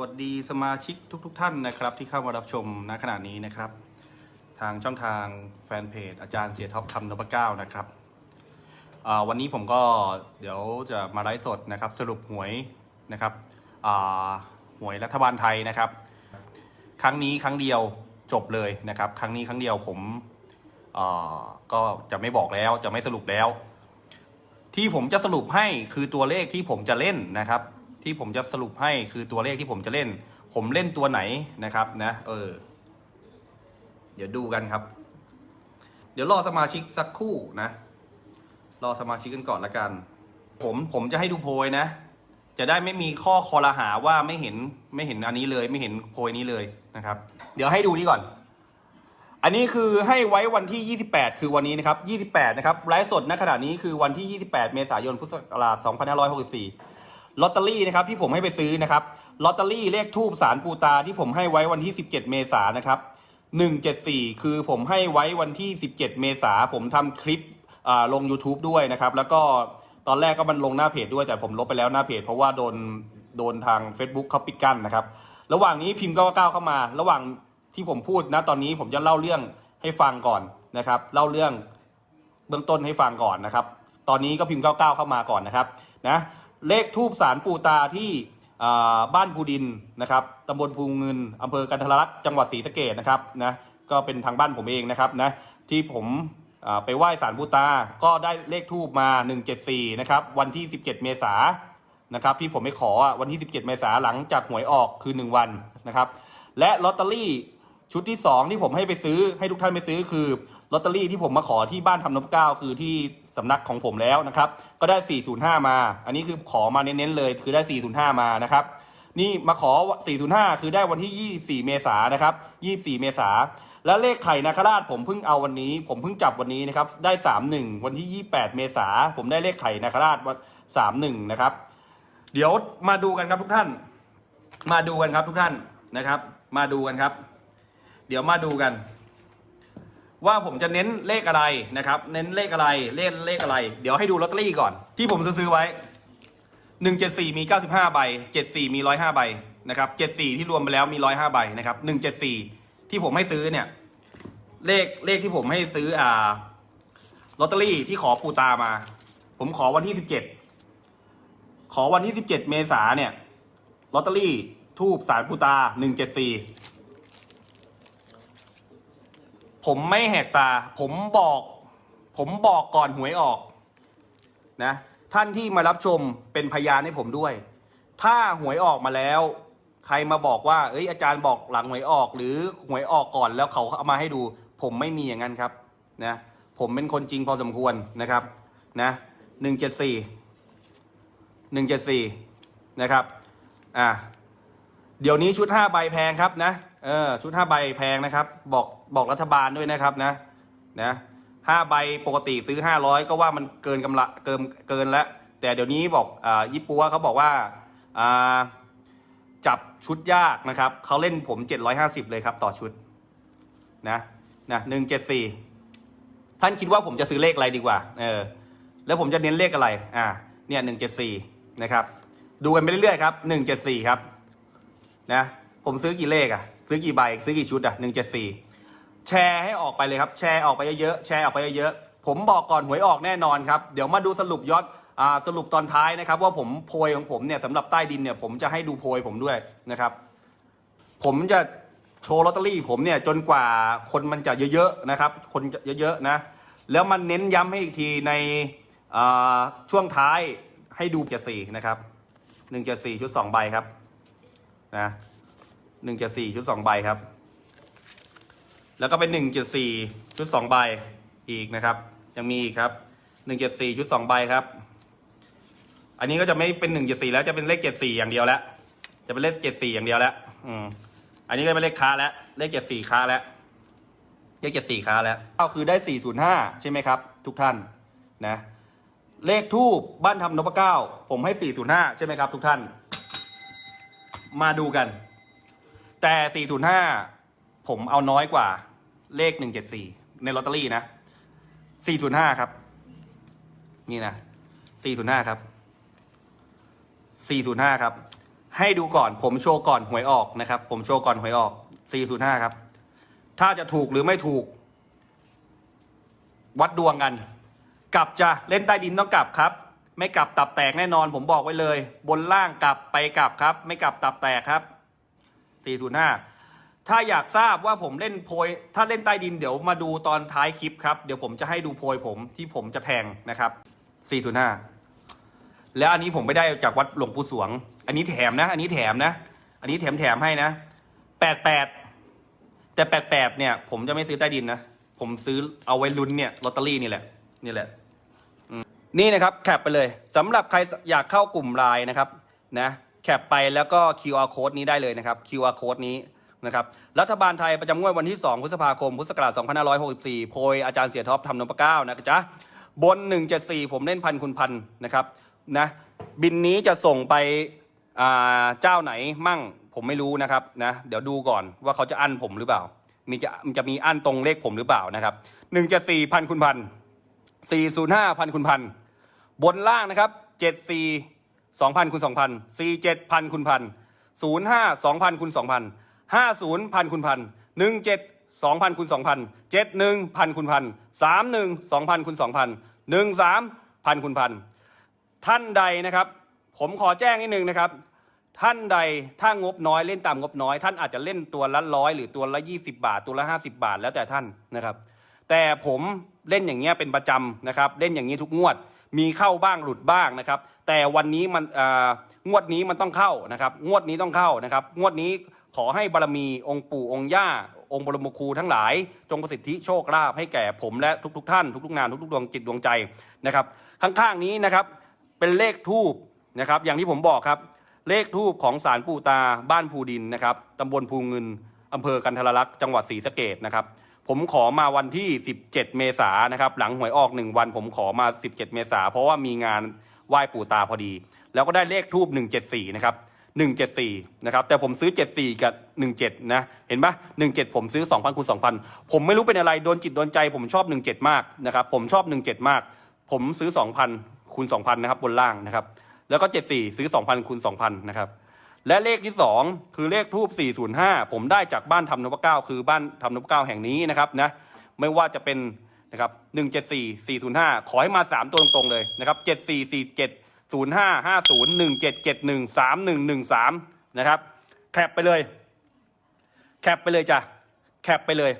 วัสดีสมาชิกทุกๆท่านนะครับ ที่เข้ามารับชมณขณะนี้นะครับ ทางช่องทางแฟนเพจอาจารย์เสียท็อปคำนพเก้านะครับวันนี้ผมก็เดี๋ยวจะมาไลฟ์สดนะครับ สรุปหวยนะครับหวยรัฐบาลไทยนะครับ ครั้งนี้ครั้งเดียวจบเลยนะครับ ครั้งนี้ครั้งเดียวผมก็จะไม่บอกแล้วจะไม่สรุปแล้ว ที่ผมจะสรุปให้คือตัวเลขที่ผมจะเล่นนะครับ ที่ผมจะสรุปให้คือตัวเลขที่ผมจะเล่น ผมเล่นตัวไหนนะครับนะ เออ เดี๋ยวดูกันครับ เดี๋ยวรอสมาชิกสักครู่นะ รอสมาชิกกันก่อนละกัน ผมผมจะให้ดูโพยนะ จะได้ไม่มีข้อคอรหาว่าไม่เห็นไม่เห็นอันนี้เลย ไม่เห็นโพยนี้เลยนะครับ เดี๋ยวให้ดูนี่ก่อน อันนี้คือให้ไว้วันที่ 28 คือวันนี้นะครับ 28 นะครับไลฟ์สดณขณะนี้คือวันที่ 28 เมษายนพุทธศักราช2564 ลอตเตอรี่นะครับที่ผมให้ไปซื้อนะครับลอตเตอรี่เลขทูบสารปูตาที่ผมให้ไว้วันที่ 17 เมษายนนะครับ174 คือผมให้ไว้วันที่ 17 เมษายนผมทำคลิปลง YouTube ด้วยนะครับ แล้วก็ตอนแรกก็มันลงหน้าเพจด้วยแต่ผมลบไปแล้วหน้าเพจ เพราะว่าโดนโดนทาง Facebook เขาปิดกั้นนะครับ ระหว่างนี้พิมพ์ก้าวเข้ามา ระหว่างที่ผมพูดนะตอนนี้ผมจะเล่าเรื่องให้ฟังก่อนนะครับ เล่าเรื่องเบื้องต้นให้ฟังก่อนนะครับ ตอนนี้ก็พิมพ์ก้าวเข้ามาก่อนนะครับนะ เลขทูบสารปูตาที่บ้านภูดินนะครับตำบลภูเงินอำเภอกันทรลักษณ์จังหวัดศรีสะเกดนะครับนะก็เป็นทางบ้านผมเองนะครับนะที่ผมไปไหว้สารปูตา ก็ได้เลขทูบมา 174นะครับวันที่ 17 เมษายนนะครับที่ผมไปขอวันที่ 17 เมษายนหลังจากหวยออกคือ 1 วันนะครับและลอตเตอรี่ชุดที่ 2 ที่ผมให้ไปซื้อให้ทุกท่านไปซื้อคือลอตเตอรี่ที่ผมมาขอที่บ้านทำนบเก้าคือที่ สำนักของผมแล้วนะครับ ก็ได้ 405 มา อันนี้คือขอมาเน้นๆเลย คือได้ 405 มานะครับ นี่มาขอ 405 คือได้วันที่ 24 เมษายนนะครับ 24 เมษายนและเลขไข่นาคราชผมเพิ่งเอาวันนี้ ผมเพิ่งจับวันนี้นะครับ ได้ 31 วันที่ 28 เมษายนผมได้เลขไข่นาคราชวัน31 นะครับ เดี๋ยวมาดูกันครับทุกท่าน มาดูกันครับทุกท่านนะครับ มาดูกันครับ เดี๋ยวมาดูกัน ว่าผมจะเน้นเลขอะไรนะครับ เน้นเลขอะไรเล่นเลขอะไร เดี๋ยวให้ดูลอตเตอรี่ก่อน ที่ผมซื้อไว้หนึ่งเจ็ดสี่มีเก้าสิบห้าใบเจ็ดสี่มีร้อยห้าใบนะครับเจ็ดสี่ที่รวมไปแล้วมีร้อยห้าใบนะครับหนึ่งเจ็ดสี่ที่ผมให้ซื้อเนี่ย เลขเลขที่ผมให้ซื้ออ่าลอตเตอรี่ที่ขอปูตามา ผมขอวันที่สิบเจ็ดขอวันที่17เมษาเนี่ยลอตเตอรี่ทูบสารปูตา174 ผมไม่แหกตา ผมบอก ผมบอกก่อนหวยออกนะ ท่านที่มารับชมเป็นพยานให้ผมด้วย ถ้าหวยออกมาแล้ว ใครมาบอกว่า เอ้ยอาจารย์บอกหลังหวยออก หรือหวยออกก่อนแล้วเขาเอามาให้ดู ผมไม่มีอย่างนั้นครับนะผมเป็นคนจริงพอสมควรนะครับนะหนึ่งเจ็ดสี่หนึ่งเจ็ดสี่นะครับอ่า เดี๋ยวนี้ชุดห้าใบแพงครับนะเออชุดห้าใบแพงนะครับ บอกบอกรัฐบาลด้วยนะครับนะนะห้าใบปกติซื้อห้าร้อยก็ว่ามันเกินกำละเกินเกินแล้ว แต่เดี๋ยวนี้บอกอ่ายี่ปัวเขาบอกว่าอ่าจับชุดยากนะครับเขาเล่นผมเจ็ดร้อยห้าสิบเลยครับต่อชุดนะนะหนึ่งเจ็ดสี่ท่านคิดว่าผมจะซื้อเลขอะไรดีกว่า เออ แล้วผมจะเน้นเลขอะไร อ่า เนี่ยหนึ่งเจ็ดสี่นะครับ ดูกันไปเรื่อยๆครับหนึ่งเจ็ดสี่ครับ นะผมซื้อกี่เลขอะซื้อกี่ใบซื้อกี่ชุดอะหนึ่งเจ็ดสี่แชร์ให้ออกไปเลยครับ แชร์ออกไปเยอะๆแชร์ออกไปเยอะๆผมบอกก่อนหวยออกแน่นอนครับ เดี๋ยวมาดูสรุปยอดอสรุปตอนท้ายนะครับ ว่าผมโพยของผมเนี่ยสำหรับใต้ดินเนี่ย ผมจะให้ดูโพยผมด้วยนะครับ ผมจะโชว์ลอตเตอรี่ผมเนี่ยจนกว่าคนมันจะเยอะๆนะครับ คนจะเยอะๆนะ แล้วมันเน้นย้ำให้อีกทีในช่วงท้ายให้ดูเจ็ดสี่นะครับหนึ่งเจ็ดสี่ชุดสองใบครับ นะหนึ่งเจ็ดสี่ชุดสองใบครับ แล้วก็เป็นหนึ่งเจ็ดสี่ชุดสองใบอีกนะครับ ยังมีอีกครับหนึ่งเจ็ดสี่ชุดสองใบครับ อันนี้ก็จะไม่เป็นหนึ่งเจ็ดสี่แล้วจะเป็นเลขเจ็ดสี่อย่างเดียวแล้ว จะเป็นเลขเจ็ดสี่อย่างเดียวแล้ว อืม อันนี้ก็เป็นเลขค้าแล้ว เลขเจ็ดสี่ค้าแล้ว เลขเจ็ดสี่ค้าแล้วก็คือได้สี่ศูนย์ห้าใช่ไหมครับ ทุกท่านนะ เลขทูบบ้านทำนพเก้า ผมให้สี่ศูนย์ห้าใช่ไหมครับ ทุกท่าน มาดูกัน แต่สี่ศูนย์ห้าผมเอาน้อยกว่าเลขหนึ่งเจ็ดสี่ในลอตเตอรี่นะสี่ศูนย์ห้าครับ นี่นะสี่ศูนย์ห้าครับ 405 ครับ ให้ดูก่อนผมโชว์ก่อนหวยออกนะครับ ผมโชว์ก่อนหวยออก 405 ครับ ถ้าจะถูกหรือไม่ถูก วัดดวงกัน กลับจะเล่นใต้ดินต้องกลับครับ ไม่กลับตับแตกแน่นอน ผมบอกไว้เลย บนล่างกลับไปกลับครับ ไม่กลับตับแตกครับ 405 ถ้าอยากทราบว่าผมเล่นโพย ถ้าเล่นใต้ดินเดี๋ยวมาดูตอนท้ายคลิปครับ เดี๋ยวผมจะให้ดูโพยผมที่ผมจะแทงนะครับ 405 แล้วอันนี้ผมไม่ได้จากวัดหลวงปู่สวง อันนี้แถมนะ อันนี้แถมนะ อันนี้แถมแถมให้นะ 88 แต่ 88 เนี่ย ผมจะไม่ซื้อใต้ดินนะ ผมซื้อเอาไว้ลุ้นเนี่ยลอตเตอรี่นี่แหละ นี่แหละ นี่นะครับแคปไปเลยสำหรับใครอยากเข้ากลุ่มไลน์นะครับนะแคปไปแล้วก็ QR code นี้ได้เลยนะครับ QR code นี้นะครับรัฐบาลไทยประจำงวดวันที่ 2 พฤษภาคม พุทธศักราช 2564 โพยอาจารย์เสียท็อปทำนพเก้านะจ๊ะบน 174 ผมเล่นพันคุณพันนะครับนะบินนี้จะส่งไปเจ้าไหนมั่งผมไม่รู้นะครับนะเดี๋ยวดูก่อนว่าเขาจะอั้นผมหรือเปล่า มีจะมันจะมีอั้นตรงเลขผมหรือเปล่านะครับ174พันคุณพัน405พันคุณพัน บนล่างนะครับเจ็ดสี่สองพันคูณสองพันสี่เจ็ดพันคูณพันศูนย์ห้าสองพันคูณสองพันห้าศูนย์พันคูณพันหนึ่งเจ็ดสองพันคูณสองพันเจ็ดหนึ่งพันคูณพันสามหนึ่งสองพันคูณสองพันหนึ่งสามพันคูณพันท่านใดนะครับ ผมขอแจ้งนิดนึงนะครับ ท่านใดถ้างบน้อยเล่นตามงบน้อย ท่านอาจจะเล่นตัวละร้อยหรือตัวละยี่สิบาท ตัวละห้าสิบาท แล้วแต่ท่านนะครับ แต่ผมเล่นอย่างเงี้ยเป็นประจำนะครับ เล่นอย่างนี้ทุกงวด มีเข้าบ้างหลุดบ้างนะครับ แต่วันนี้มันอ่างวดนี้มันต้องเข้านะครับ งวดนี้ต้องเข้านะครับ งวดนี้ขอให้บารมีองค์ปู่องค์ย่า องค์บรมครูทั้งหลาย จงประสิทธิโชคลาภให้แก่ผมและทุกๆทท่านทุกๆงานทุกๆดวงจิตดวงใจนะครับข้างๆนี้นะครับเป็นเลขทูบนะครับ อย่างที่ผมบอกครับ เลขทูบของศาลปู่ตาบ้านภูดินนะครับตำบลภูเงินอำเภอกันทรลักษณ์จังหวัดศรีสะเกดนะครับ ผมขอมาวันที่ 17 เมษานะครับ หลังหวยออก 1 วันผมขอมา 17 เมษาเพราะว่ามีงานไหว้ปู่ตาพอดี แล้วก็ได้เลขทูบ174 นะครับ 174 นะครับ แต่ผมซื้อ 74 กับ 17 นะ เห็นปะ17 ผมซื้อ 2,000คูณ2,000 ผมไม่รู้เป็นอะไร โดนจิตโดนใจ ผมชอบ 17 มากนะครับ ผมชอบ 17 มาก ผมซื้อ 2,000คูณ2,000 นะครับ บนล่างนะครับ แล้วก็ 74 ซื้อ 2,000คูณ2,000 นะครับ และเลขที่ 2 คือเลขทูบ405 ผมได้จากบ้านทำนพเก้าคือบ้านทำนพเก้าแห่งนี้นะครับนะไม่ว่าจะเป็นนะครับ174 405 ขอให้มา 3 ตัวตรงๆเลยนะครับ7447 05 50 1771 3113 นะครับ แคปไปเลย แคปไปเลยจ้ะ แคปไปเลย